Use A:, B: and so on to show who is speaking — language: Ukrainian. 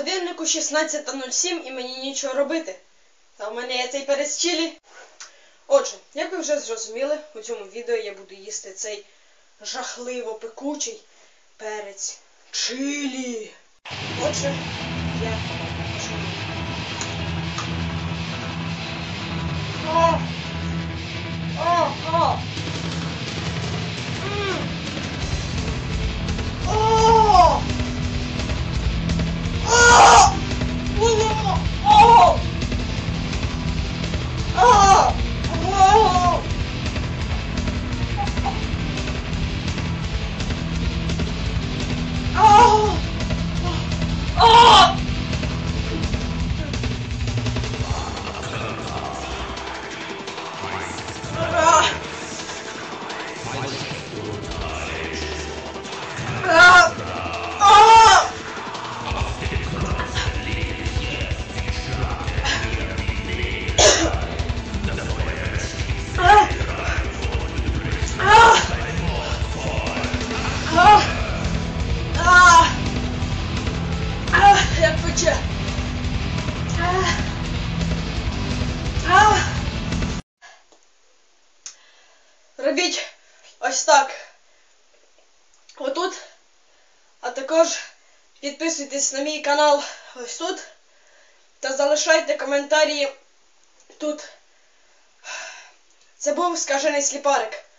A: годинку 16.07 і мені нічого робити. Та в мене є цей перець чилі. Отже, як ви вже зрозуміли, у цьому відео я буду їсти цей жахливо пекучий перець чилі. Отже, я Робіть ось так. Отут. А також підписуйтесь на мій канал ось тут. Та залишайте коментарі тут. Це був скажений сліпарик.